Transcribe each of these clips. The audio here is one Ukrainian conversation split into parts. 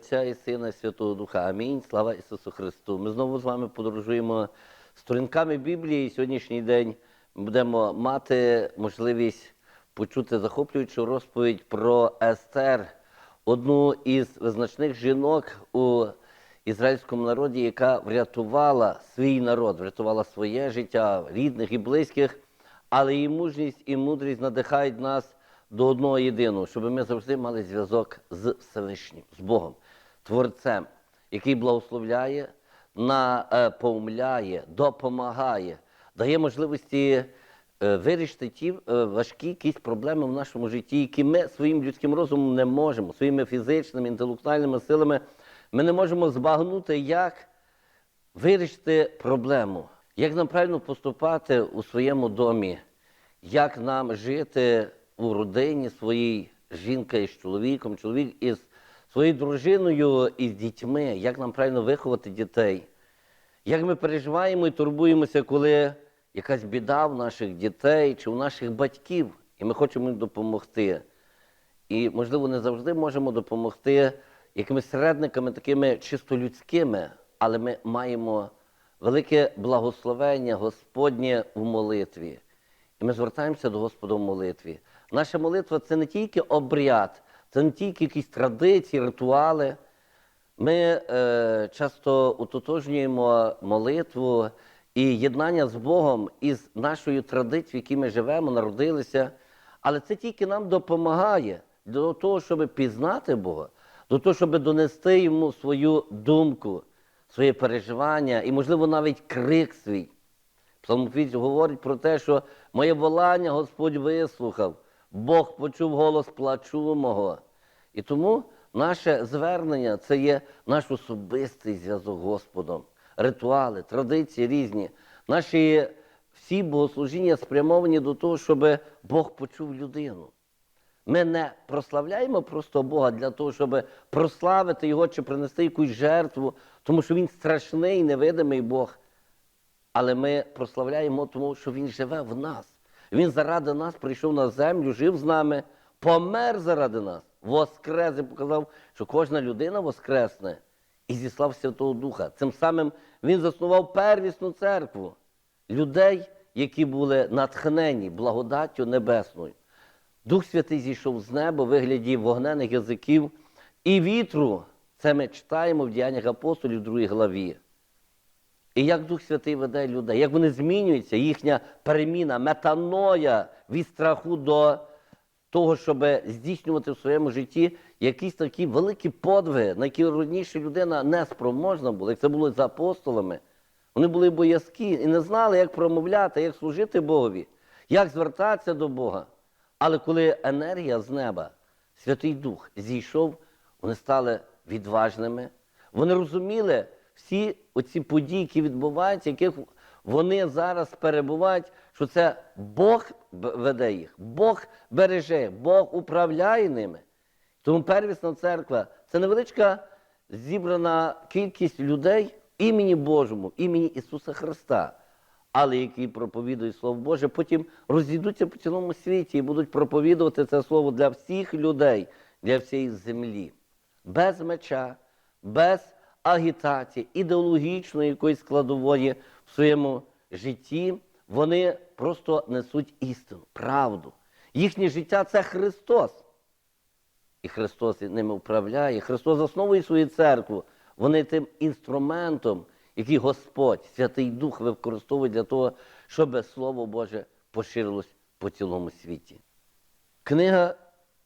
Отця і Сина, і Святого Духа. Амінь. Слава Ісусу Христу. Ми знову з вами подорожуємо сторінками Біблії. Сьогоднішній день ми будемо мати можливість почути захоплюючу розповідь про Естер, одну із визначних жінок у ізраїльському народі, яка врятувала свій народ, врятувала своє життя, рідних і близьких, але її мужність і мудрість надихають нас до одного єдиного, щоб ми завжди мали зв'язок з Всевишнім, з Богом, Творцем, який благословляє, напомляє, допомагає, дає можливості е, вирішити ті е, важкі якісь проблеми в нашому житті, які ми своїм людським розумом не можемо, своїми фізичними, інтелектуальними силами ми не можемо збагнути, як вирішити проблему, як нам правильно поступати у своєму домі, як нам жити у родині своїй жінка із чоловіком, чоловік із своєю дружиною і з дітьми, як нам правильно виховати дітей, як ми переживаємо і турбуємося, коли якась біда в наших дітей чи у наших батьків, і ми хочемо їм допомогти. І, можливо, не завжди можемо допомогти якимись середниками, такими чисто людськими, але ми маємо велике благословення Господнє в молитві. І ми звертаємося до Господа в молитві. Наша молитва це не тільки обряд, це не тільки якісь традиції, ритуали. Ми е, часто утотожнюємо молитву і єднання з Богом із нашою традицією, в якій ми живемо, народилися. Але це тільки нам допомагає до того, щоб пізнати Бога, до того, щоб донести йому свою думку, своє переживання і, можливо, навіть крик свій. Псалмопівець говорить про те, що моє волання Господь вислухав, Бог почув голос плачу мого. І тому наше звернення це є наш особистий зв'язок з Господом, ритуали, традиції різні. Наші всі богослужіння спрямовані до того, щоб Бог почув людину. Ми не прославляємо просто Бога для того, щоб прославити Його чи принести якусь жертву, тому що Він страшний, невидимий Бог. Але ми прославляємо тому, що Він живе в нас. Він заради нас прийшов на землю, жив з нами, помер заради нас, воскрес і показав, що кожна людина воскресне і зіслав Святого Духа. Цим самим він заснував первісну церкву людей, які були натхнені благодаттю небесною. Дух Святий зійшов з неба в вигляді вогнених язиків і вітру. Це ми читаємо в діяннях апостолів, 2 главі. І як Дух Святий веде людей, як вони змінюються, їхня переміна, метаноя від страху до того, щоб здійснювати в своєму житті якісь такі великі подвиги, на які раніше людина не спроможна була, як це було з апостолами. Вони були боязкі і не знали, як промовляти, як служити Богові, як звертатися до Бога. Але коли енергія з неба, Святий Дух зійшов, вони стали відважними. Вони розуміли всі оці події, які відбуваються, яких вони зараз перебувають, що це Бог веде їх, Бог береже, Бог управляє ними. Тому первісна церква це невеличка зібрана кількість людей імені Божому, імені Ісуса Христа, але які проповідують Слово Боже, потім розійдуться по цілому світі і будуть проповідувати це слово для всіх людей, для всієї землі. Без меча, без агітації, ідеологічної якоїсь складової в своєму житті. Вони просто несуть істину, правду. Їхнє життя це Христос. І Христос ними управляє. Христос засновує свою церкву. Вони тим інструментом, який Господь, Святий Дух використовує для того, щоб Слово Боже поширилось по цілому світі. Книга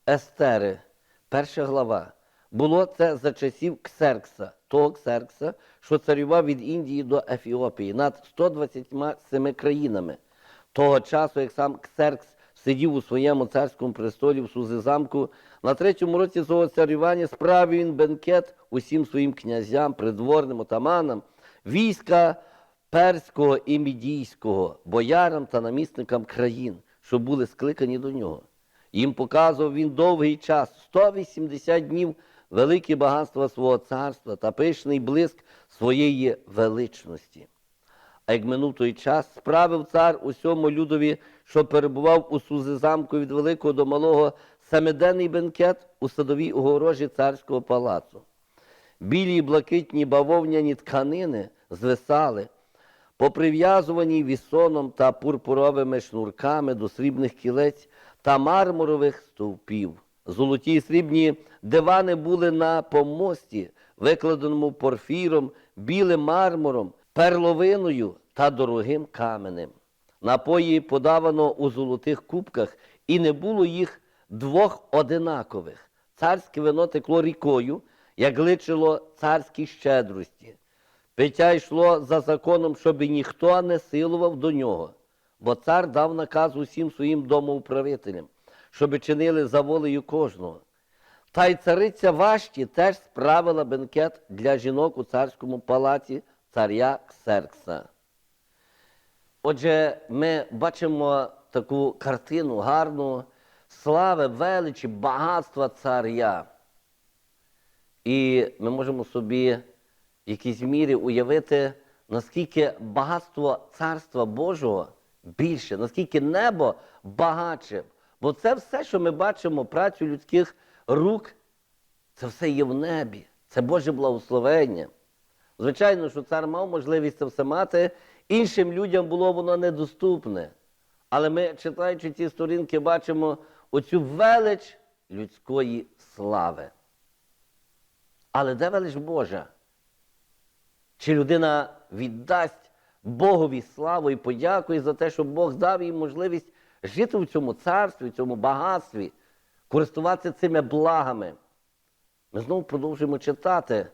Естери, перша глава. Було це за часів Ксеркса, того Ксеркса, що царював від Індії до Ефіопії над 127 країнами. Того часу, як сам Ксеркс сидів у своєму царському престолі в Сузизамку, на третьому році свого царювання справив він бенкет усім своїм князям, придворним отаманам, війська перського і мідійського, боярам та намісникам країн, що були скликані до нього. Їм показував він довгий час, 180 днів, великі багатства свого царства та пишний блиск своєї величності. А як минув той час, справив цар усьому людові, що перебував у Сузизамку від великого до малого, семиденний бенкет у садовій огорожі царського палацу. білі й блакитні бавовняні тканини звисали, поприв'язувані вісоном та пурпуровими шнурками до срібних кілець та мармурових стовпів. Золоті й срібні дивани були на помості, викладеному порфіром, білим мармуром, перловиною та дорогим каменем. Напої подавано у золотих кубках, і не було їх двох одинакових. Царське вино текло рікою, як личило царській щедрості. Пиття йшло за законом, щоб ніхто не силував до нього, бо цар дав наказ усім своїм домоуправителям, щоб чинили за волею кожного. Та й цариця Вашті теж справила бенкет для жінок у царському палаці царя Ксеркса. Отже, ми бачимо таку картину гарну слави, величі, багатства царя. І ми можемо собі в якійсь мірі уявити, наскільки багатство Царства Божого більше, наскільки небо багатше. Бо це все, що ми бачимо, працю людських рук, це все є в небі. Це Боже благословення. Звичайно, що цар мав можливість це все мати, іншим людям було воно недоступне. Але ми, читаючи ці сторінки, бачимо оцю велич людської слави. Але де велич Божа? Чи людина віддасть Богові славу і подякує за те, що Бог дав їй можливість жити в цьому царстві, в цьому багатстві, користуватися цими благами? Ми знову продовжуємо читати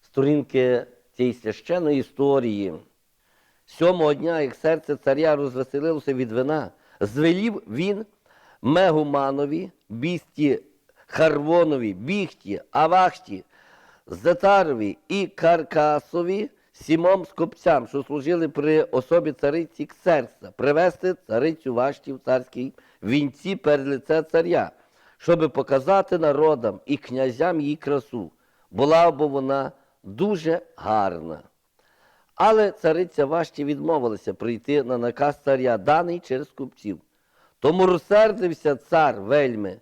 сторінки цієї священної історії. Сьомого дня, як серце царя розвеселилося від вина, звелів він Мегуманові, бісті Харвонові, Біхті, Авахті, Зетарові і Каркасові, сімом скопцям, що служили при особі цариці Ксеркса, привести царицю Вашті в царській вінці перед лице царя, щоби показати народам і князям її красу. Була бо вона дуже гарна. Але цариця Вашті відмовилася прийти на наказ царя, даний через купців. Тому розсердився цар вельми,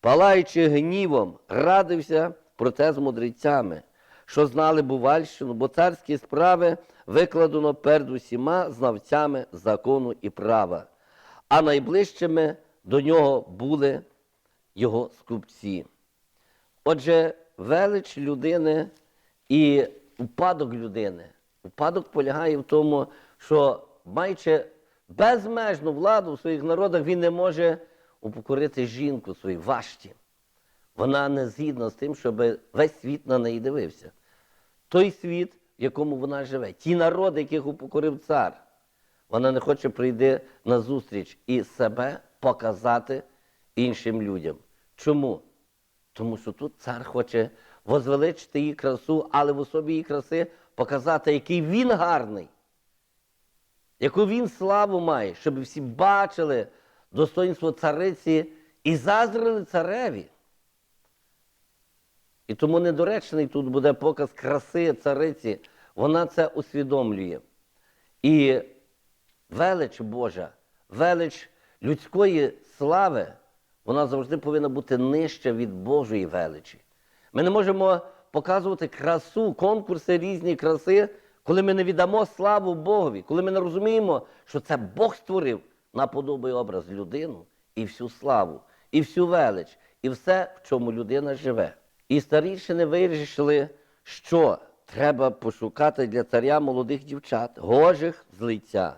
палаючи гнівом, радився проте з мудрецями, що знали Бувальщину, бо царські справи викладено перед усіма знавцями закону і права, а найближчими до нього були його скупці. Отже, велич людини і упадок людини. Упадок полягає в тому, що маючи безмежну владу в своїх народах, він не може упокорити жінку свою вашті. Вона не згідна з тим, щоб весь світ на неї дивився. Той світ, в якому вона живе, ті народи, яких упокорив цар, вона не хоче прийти на зустріч і себе показати іншим людям. Чому? Тому що тут цар хоче возвеличити її красу, але в особі її краси показати, який він гарний, яку він славу має, щоб всі бачили достоинство цариці і заздрили цареві. І тому недоречний тут буде показ краси цариці, вона це усвідомлює. І велич Божа, велич людської слави, вона завжди повинна бути нижча від Божої величі. Ми не можемо показувати красу, конкурси різні краси, коли ми не віддамо славу Богові, коли ми не розуміємо, що це Бог створив на подобий образ людину і всю славу, і всю велич, і все, в чому людина живе. І старішини вирішили, що треба пошукати для царя молодих дівчат, гожих з лиця.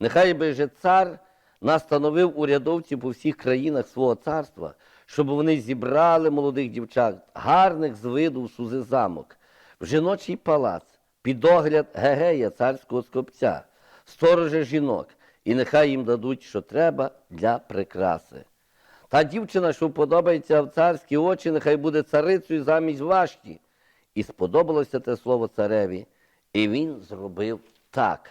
Нехай би же цар настановив урядовців по всіх країнах свого царства, щоб вони зібрали молодих дівчат, гарних з виду в сузи замок, в жіночий палац, під огляд Гегея, царського скопця, сторожа жінок, і нехай їм дадуть, що треба для прикраси. Та дівчина, що подобається в царські очі, нехай буде царицею замість вашті. І сподобалося те слово цареві, і він зробив так.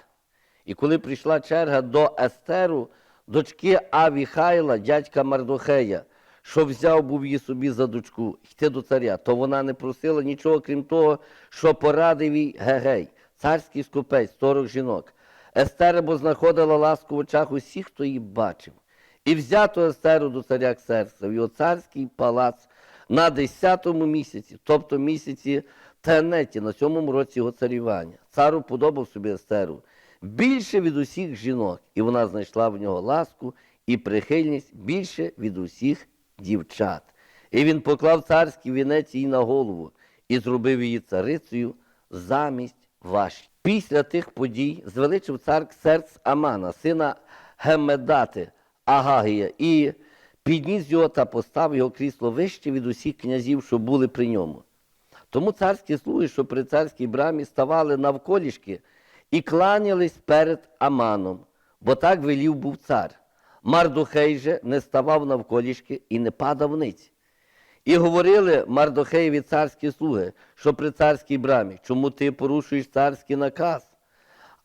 І коли прийшла черга до Естеру, дочки Авіхайла, дядька Мардохея, що взяв був її собі за дочку йти до царя, то вона не просила нічого, крім того, що порадив їй Гегей, царський скупець, сорок жінок. Естера бо знаходила ласку в очах усіх, хто її бачив. І взято Естеру до царя Ксеркса в його царський палац на 10-му місяці, тобто місяці Тенеті на сьомому році його царювання. Цар уподобав собі Естеру більше від усіх жінок, і вона знайшла в нього ласку і прихильність більше від усіх дівчат. І він поклав царський вінець їй на голову і зробив її царицею замість Ваші. Після тих подій звеличив цар серць Амана, сина Гемедати Агагія, і підніс його та поставив його крісло вище від усіх князів, що були при ньому. Тому царські слуги, що при царській брамі ставали навколішки і кланялись перед Аманом, бо так велів був цар. Мардухей же не ставав навколішки і не падав ниць. І говорили Мардохеєві царські слуги, що при царській брамі, чому ти порушуєш царський наказ?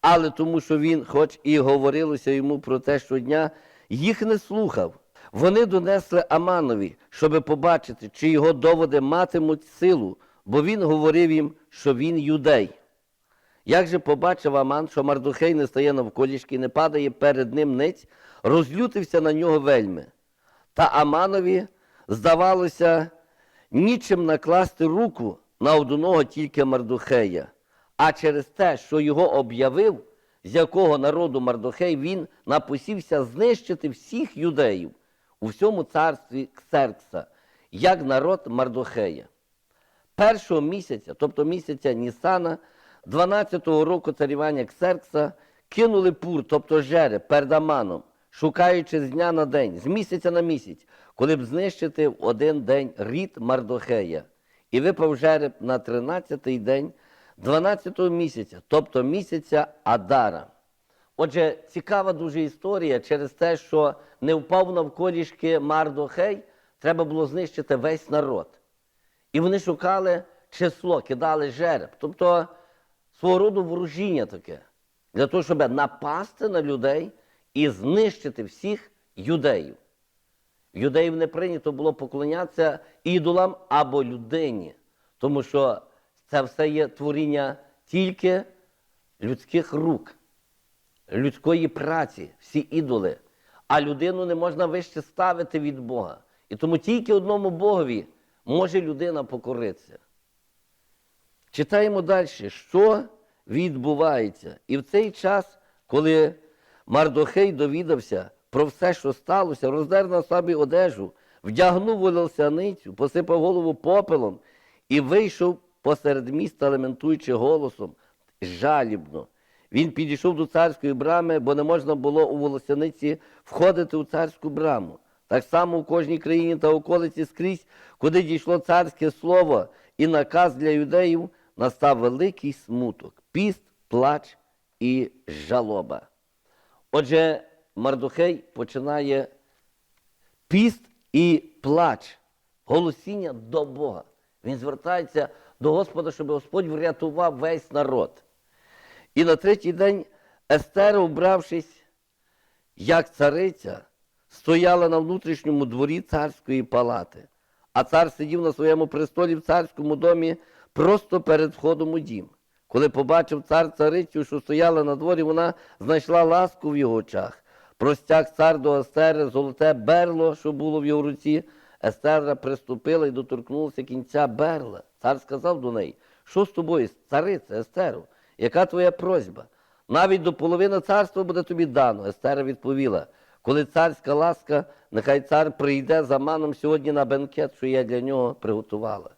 Але тому, що він, хоч і говорилося йому про те щодня, їх не слухав. Вони донесли Аманові, щоби побачити, чи його доводи матимуть силу, бо він говорив їм, що він юдей. Як же побачив Аман, що Мардухей не стає навколішки, не падає перед ним ниць, розлютився на нього вельми. Та Аманові, здавалося, нічим накласти руку на одного тільки Мардухея. А через те, що його об'явив, з якого народу Мардухей, він напосівся знищити всіх юдеїв у всьому царстві Ксеркса, як народ Мардухея. Першого місяця, тобто місяця Нісана, 12-го року царювання Ксеркса, кинули пур, тобто жереб, перед Аманом, шукаючи з дня на день, з місяця на місяць, коли б знищити в один день рід Мардохея. І випав жереб на 13-й день 12-го місяця, тобто місяця Адара. Отже, цікава дуже історія через те, що не впав навколішки Мардохей, треба було знищити весь народ. І вони шукали число, кидали жереб. Тобто свого роду ворожіння таке. Для того, щоб напасти на людей і знищити всіх юдеїв. Юдеїв не прийнято було поклонятися ідолам або людині, тому що це все є творіння тільки людських рук, людської праці, всі ідоли. А людину не можна вище ставити від Бога. І тому тільки одному Богові може людина покоритися. Читаємо далі, що відбувається. І в цей час, коли Мардохей довідався про все, що сталося, роздер на собі одежу, вдягнув волосяницю, посипав голову попелом і вийшов посеред міста, лементуючи голосом, жалібно. Він підійшов до царської брами, бо не можна було у волосяниці входити у царську браму. Так само у кожній країні та околиці скрізь, куди дійшло царське слово і наказ для юдеїв, настав великий смуток, піст, плач і жалоба. Отже, Мардухей починає піст і плач, голосіння до Бога. Він звертається до Господа, щоб Господь врятував весь народ. І на третій день Естера, убравшись, як цариця, стояла на внутрішньому дворі царської палати, а цар сидів на своєму престолі в царському домі просто перед входом у дім. Коли побачив цар царицю, що стояла на дворі, вона знайшла ласку в його очах. Простяг цар до Естери золоте берло, що було в його руці. Естера приступила і доторкнулася кінця берла. Цар сказав до неї, що з тобою, цариця, Естеру, яка твоя просьба? Навіть до половини царства буде тобі дано. Естера відповіла, коли царська ласка, нехай цар прийде за маном сьогодні на бенкет, що я для нього приготувала.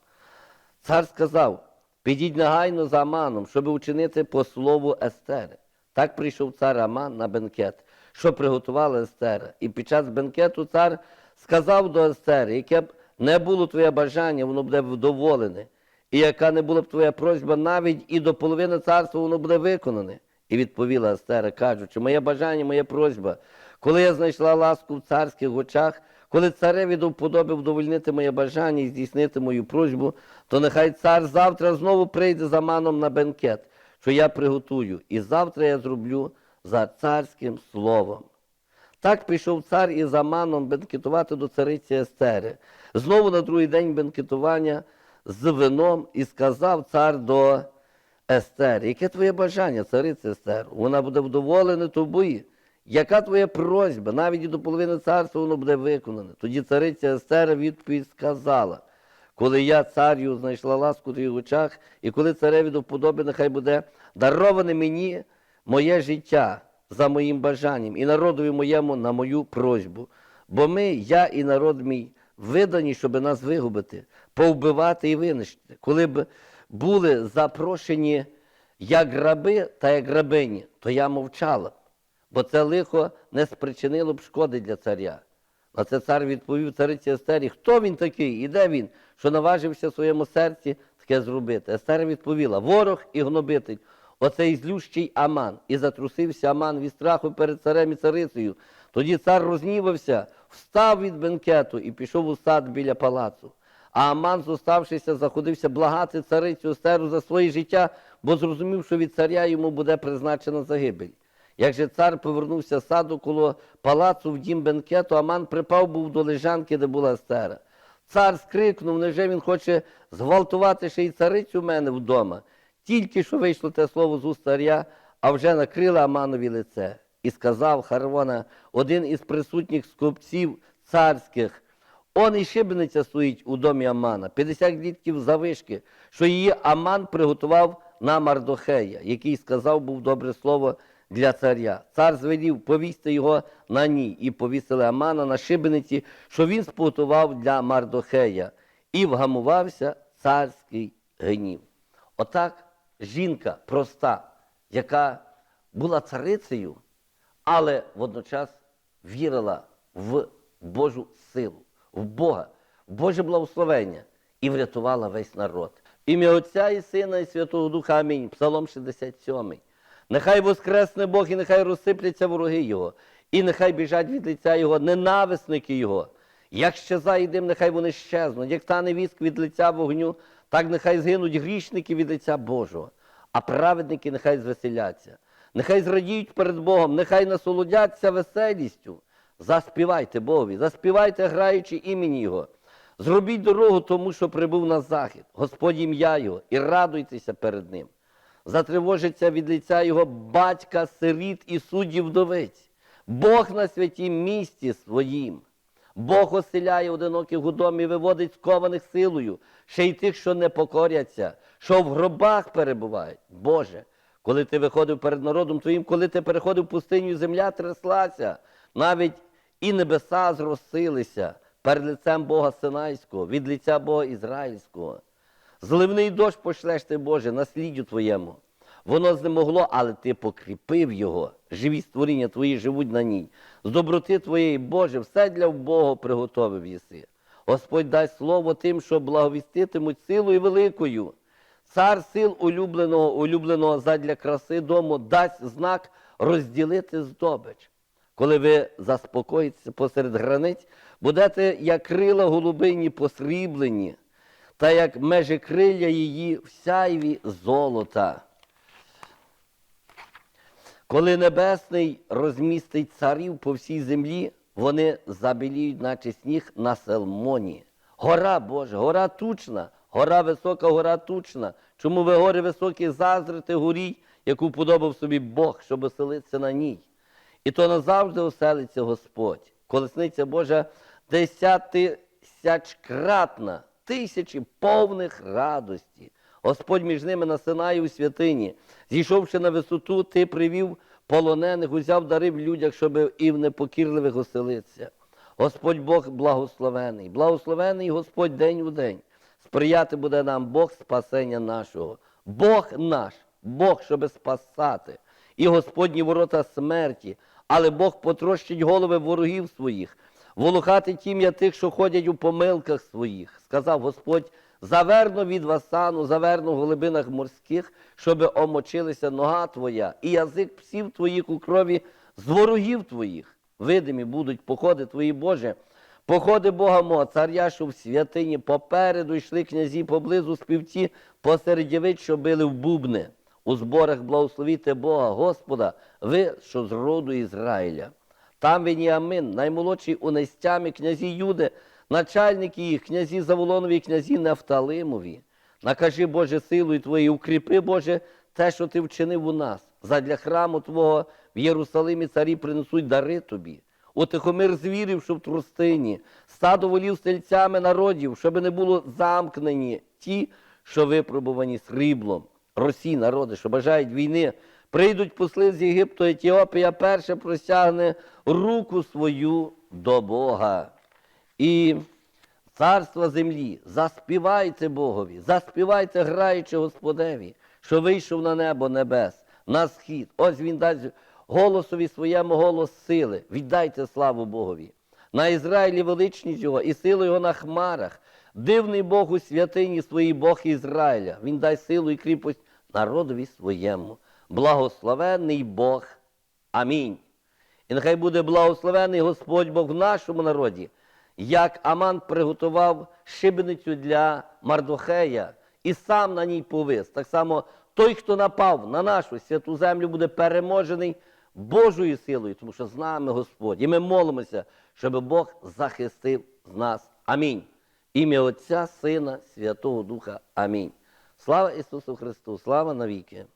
Цар сказав: підіть негайно за Аманом, щоб учинити по слову Естери. Так прийшов цар Аман на бенкет, що приготувала Естера. І під час бенкету цар сказав до Естери, яке б не було твоє бажання, воно буде вдоволене. І яка не була б твоя просьба, навіть і до половини царства воно буде виконане. І відповіла Естера, кажучи, моє бажання, моя просьба, коли я знайшла ласку в царських очах, коли цареві до вподоби вдовольнити моє бажання і здійснити мою просьбу, то нехай цар завтра знову прийде за маном на бенкет, що я приготую, і завтра я зроблю за царським словом. Так пішов цар із Аманом бенкетувати до цариці Естери. Знову на другий день бенкетування з вином і сказав цар до Естери, яке твоє бажання, цариця Естер? Вона буде вдоволена тобою. Яка твоя просьба? Навіть і до половини царства воно буде виконане. Тоді цариця Естера відповідь сказала, коли я царю знайшла ласку в твоїх очах, і коли цареві до вподоби, нехай буде дароване мені моє життя за моїм бажанням і народові моєму на мою просьбу. Бо ми, я і народ мій, видані, щоб нас вигубити, повбивати і винищити. Коли б були запрошені як раби та як рабині, то я мовчала, бо це лихо не спричинило б шкоди для царя. На це цар відповів цариці Естері, хто він такий і де він, що наважився в своєму серці таке зробити. Естер відповіла: ворог і гнобитель, оцей злющий Аман. І затрусився Аман від страху перед царем і царицею. Тоді цар рознівався, встав від бенкету і пішов у сад біля палацу. А Аман, зоставшися, заходився благати царицю Естеру за своє життя, бо зрозумів, що від царя йому буде призначена загибель. Як же цар повернувся з саду коло палацу в дім бенкету, Аман припав був до лежанки, де була Естера. Цар скрикнув, невже він хоче зґвалтувати ще й царицю мене вдома. Тільки що вийшло те слово з уст царя, а вже накрила Аманові лице. І сказав Харвона, один із присутніх скупців царських, Он і шибениця стоїть у домі Амана, 50 літків завишки, що її Аман приготував на Мардохея, який сказав був добре слово для царя. Цар звелів повісти його на ній, і повісили Амана на шибениці, що він споготував для Мардохея, і вгамувався царський гнів. Отак жінка проста, яка була царицею, але водночас вірила в Божу силу, в Бога, в Боже благословення і врятувала весь народ. Ім'я Отця і Сина, і Святого Духа. Амінь. Псалом 67. Нехай воскресне Бог, і нехай розсипляться вороги Його, і нехай біжать від лиця Його ненависники Його. Як щезає дим, нехай вони щезнуть, як тане віск від лиця вогню, так нехай згинуть грішники від лиця Божого, а праведники нехай звеселяться. Нехай зрадіють перед Богом, нехай насолодяться веселістю. Заспівайте Богові, заспівайте, граючи імені Його. Зробіть дорогу тому, що прибув на захід, Господь ім'я Його, і радуйтеся перед Ним. Затривожиться від лиця Його батька, сиріт і суддів вдовиць. Бог на святім місці своїм. Бог оселяє одиноких у домі, виводить скованих силою, ще й тих, що не покоряться, що в гробах перебувають. Боже, коли ти виходив перед народом твоїм, коли ти переходив пустиню, і земля тряслася, навіть і небеса зросилися перед лицем Бога Синайського, від лиця Бога Ізраїльського. Зливний дощ пошлеш ти, Боже, насліддю Твоєму. Воно знемогло, але ти покріпив його. Живі створіння твої живуть на ній. З доброти твоєї, Боже, все для Бога приготовив єси. Господь дасть слово тим, що благовіститимуть силою великою. Цар сил улюбленого, улюбленого задля краси дому дасть знак розділити здобич. Коли ви заспокоїтеся посеред границь, будете як крила голубині посріблені, та як межі крилля її в сяйві золота. Коли небесний розмістить царів по всій землі, вони забіліють, наче сніг на Селмоні. Гора Божа, гора тучна, гора висока, гора тучна. Чому ви гори високі зазрите горій, яку подобав собі Бог, щоб оселитися на ній? І то назавжди оселиться Господь. Колесниця Божа десятисячкратна, тисячі повних радості. Господь між ними насинає у святині. Зійшовши на висоту, ти привів полонених, узяв дари в людях, щоб і в непокірливих оселитися. Господь Бог благословений, благословений Господь день у день. Сприяти буде нам Бог спасення нашого. Бог наш, Бог, щоб спасати. І Господні ворота смерті, але Бог потрощить голови ворогів своїх, волохати тім'я тих, що ходять у помилках своїх. Сказав Господь, заверну від васану, заверну в глибинах морських, щоб омочилася нога твоя, і язик псів твоїх у крові з ворогів твоїх. Видимі будуть походи твої, Боже, походи Бога мого, царя, що в святині попереду йшли князі поблизу співці, посеред дівиць, що били в бубни. У зборах благословіте Бога, Господа, ви, що з роду Ізраїля. Там Веніамин, наймолодший у нестямі князі Юди, начальники їх, князі Заволонові, князі Нафталимові. Накажи, Боже, силою Твоєю, укріпи, Боже, те, що Ти вчинив у нас. Задля храму Твого в Єрусалимі царі принесуть дари Тобі. утихомир звірів, що в трустині, стадо волів стельцями народів, щоб не було замкнені ті, що випробувані сріблом. Росі, народи, що бажають війни, прийдуть посли з Єгипту, Етіопія перше простягне руку свою до Бога. І царства землі, заспівайте Богові, заспівайте, граючи Господеві, що вийшов на небо небес, на схід. Ось він дасть голосові своєму голос сили. Віддайте славу Богові. На Ізраїлі величність його і силу його на хмарах. Дивний Бог у святині своїй Бог Ізраїля. Він дасть силу і кріпость народові своєму. Благословенний Бог. Амінь. І нехай буде благословений Господь Бог в нашому народі, як Аман приготував шибеницю для Мардохея і сам на ній повис. Так само той, хто напав на нашу святу землю, буде переможений Божою силою, тому що з нами Господь. І ми молимося, щоб Бог захистив нас. Амінь. Ім'я Отця, Сина, Святого Духа. Амінь. Слава Ісусу Христу, слава навіки.